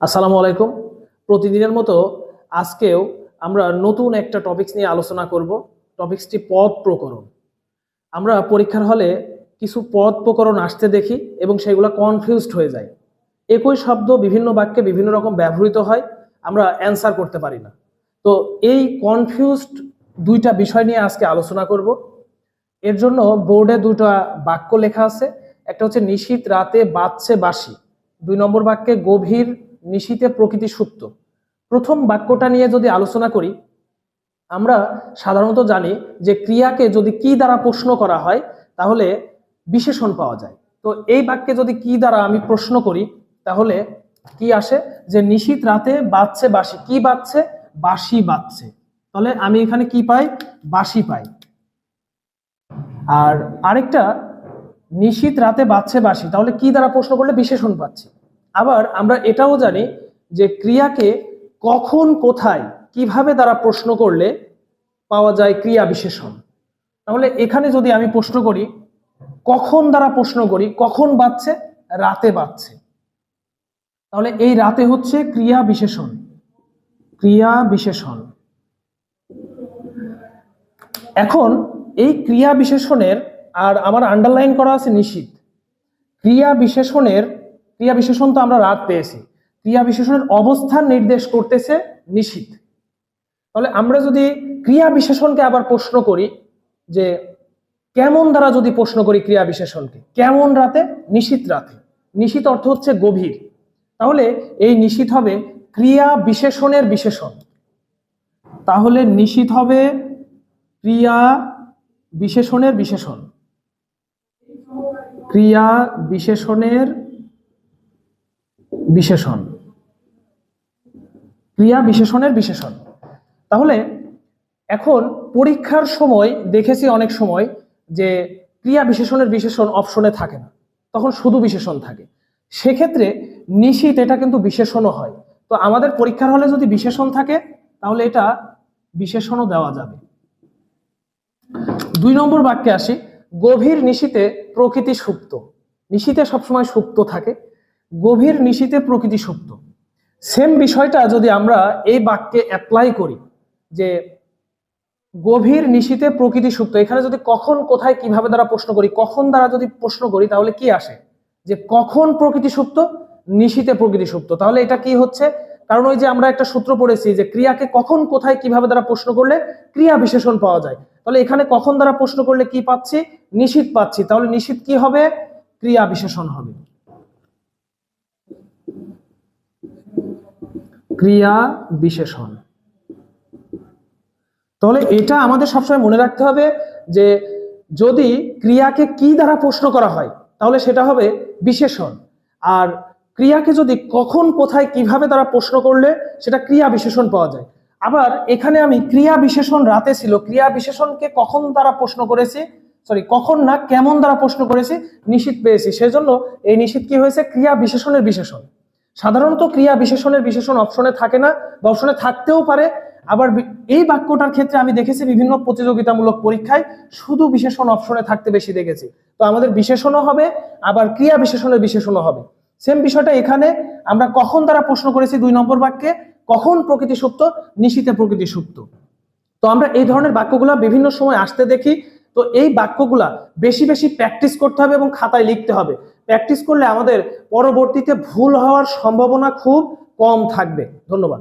আসসালামু আলাইকুম। প্রতিদিনের মতো আজকেও আমরা নতুন একটা টপিকস নিয়ে আলোচনা করব। টপিকসটি পদ প্রকরণ। আমরা পরীক্ষার হলে কিছু পদ প্রকরণ আসতে দেখি এবং সেগুলো কনফিউজড হয়ে যায়। একই শব্দ বিভিন্ন বাক্যে বিভিন্ন রকম ব্যবহৃত হয়, আমরা অ্যান্সার করতে পারি না। তো এই কনফিউজড দুইটা বিষয় নিয়ে আজকে আলোচনা করব। এর জন্য বোর্ডে দুটো বাক্য লেখা আছে। একটা হচ্ছে নিশীত রাতে বাজছে বাসি দুই নম্বর বাক্যে গভীর নিশীতে প্রকৃতি সুপ্ত। প্রথম বাক্যটা নিয়ে যদি আলোচনা করি, আমরা সাধারণত জানি যে ক্রিয়াকে যদি কি দ্বারা প্রশ্ন করা হয়, তাহলে বিশেষণ পাওয়া যায়। তো এই বাক্যে যদি কি দ্বারা আমি প্রশ্ন করি, তাহলে কি আসে? যে নিশীত রাতে বাজছে বাসি কি বাজছে? বাসি বাজছে। তাহলে আমি এখানে কি পাই? বাসি পাই। আর আরেকটা, নিশীত রাতে বাজছে বাসি তাহলে কি দ্বারা প্রশ্ন করলে বিশেষণ পাচ্ছি? আবার আমরা এটাও জানি যে ক্রিয়াকে কখন, কোথায়, কীভাবে তারা প্রশ্ন করলে পাওয়া যায় ক্রিয়া বিশেষণ। তাহলে এখানে যদি আমি প্রশ্ন করি, কখন দ্বারা প্রশ্ন করি, কখন বাজছে রাতে বাজছে তাহলে এই রাতে হচ্ছে ক্রিয়া বিশেষণ। ক্রিয়া বিশেষণ। এখন এই ক্রিয়া বিশেষণের আর আমার আন্ডারলাইন করা আছে নিশ্চিত। ক্রিয়া বিশেষণের ক্রিয়া বিশেষণ তো আমরা রাত পেয়েছি। ক্রিয়া বিশেষণের অবস্থান নির্দেশ করতেছে নিশীত তাহলে আমরা যদি ক্রিয়া বিশেষণকে আবার প্রশ্ন করি যে কেমন দ্বারা যদি প্রশ্ন করি ক্রিয়া বিশেষণকে কেমন রাতে? নিশীত রাতে। নিশীত অর্থ হচ্ছে গভীর। তাহলে এই নিশীত হবে ক্রিয়া বিশেষণের বিশেষণ তাহলে নিশীত হবে ক্রিয়া বিশেষণের বিশেষণ ক্রিয়া বিশেষণের বিশেষণ। ক্রিয়া বিশেষণের বিশেষণ। তাহলে এখন পরীক্ষার সময় দেখেছি অনেক সময় যে ক্রিয়া বিশেষণের বিশেষণ অপশনে থাকে না, তখন শুধু বিশেষণ থাকে। সেক্ষেত্রে নিশীত এটা কিন্তু বিশেষণও হয়। তো আমাদের পরীক্ষার হলে যদি বিশেষণ থাকে, তাহলে এটা বিশেষণও দেওয়া যাবে। দুই নম্বর বাক্যে আসি, গভীর নিশীতে প্রকৃতি সুপ্ত। নিশীতে সবসময় সুপ্ত থাকে। গভীর নিশীতে প্রকৃতি সুপ্ত। সেম বিষয়টা যদি আমরা এই বাক্যে অ্যাপ্লাই করি, যে গভীর নিশীতে প্রকৃতি সুপ্ত, এখানে যদি কখন, কোথায়, কীভাবে দ্বারা প্রশ্ন করি, কখন দ্বারা যদি প্রশ্ন করি, তাহলে কি আসে? যে কখন প্রকৃতি সুপ্ত, নিশীতে প্রকৃতি সুপ্ত। তাহলে এটা কি হচ্ছে? কারণ ওই যে আমরা একটা সূত্র পড়েছি যে ক্রিয়াকে কখন, কোথায়, কীভাবে দ্বারা প্রশ্ন করলে ক্রিয়া বিশেষণ পাওয়া যায়। তাহলে এখানে কখন দ্বারা প্রশ্ন করলে কি পাচ্ছি? নিশীত পাচ্ছি। তাহলে নিশীত কি হবে? ক্রিয়া বিশেষণ হবে। ক্রিয়া বিশেষণ। তাহলে এটা আমাদের সবসময় মনে রাখতে হবে যে যদি ক্রিয়াকে কি দ্বারা প্রশ্ন করা হয়, তাহলে সেটা হবে বিশেষণ। আর ক্রিয়াকে যদি কখন, কোথায়, কীভাবে তারা প্রশ্ন করলে, সেটা ক্রিয়া বিশেষণ পাওয়া যায়। আবার এখানে আমি ক্রিয়া বিশেষণ রাতে ছিল, ক্রিয়া বিশেষণকে কখন তারা প্রশ্ন করেছি সরি কখন না কেমন দ্বারা প্রশ্ন করেছি, নিশ্চিত পেয়েছি। সেজন্য এই নিশ্চিত কি হয়েছে? ক্রিয়া বিশেষণের বিশেষণ। সাধারণত ক্রিয়া বিশেষণের বিশেষণ অপশনে থাকে না বা অপশনে থাকতেও পারে। আবার এই বাক্যটার ক্ষেত্রে আমি দেখেছি বিভিন্ন প্রতিযোগিতামূলক পরীক্ষায় শুধু বিশেষণ অপশনে থাকতে বেশি দেখেছি। তো আমাদের বিশেষণও হবে, আবার ক্রিয়া বিশেষণের বিশেষণও হবে। সেম বিষয়টা এখানে, আমরা কখন দ্বারা প্রশ্ন করেছি দুই নম্বর বাক্যে, কখন প্রকৃতি সুপ্ত নিশীতে প্রকৃতি সুপ্ত তো আমরা এই ধরনের বাক্যগুলো বিভিন্ন সময় আসতে দেখি তো এই বাক্যগুলা বেশি বেশি প্র্যাকটিস করতে হবে এবং খাতায় লিখতে হবে। প্র্যাকটিস করলে আমাদের পরবর্তীতে ভুল হওয়ার সম্ভাবনা খুব কম থাকবে। ধন্যবাদ।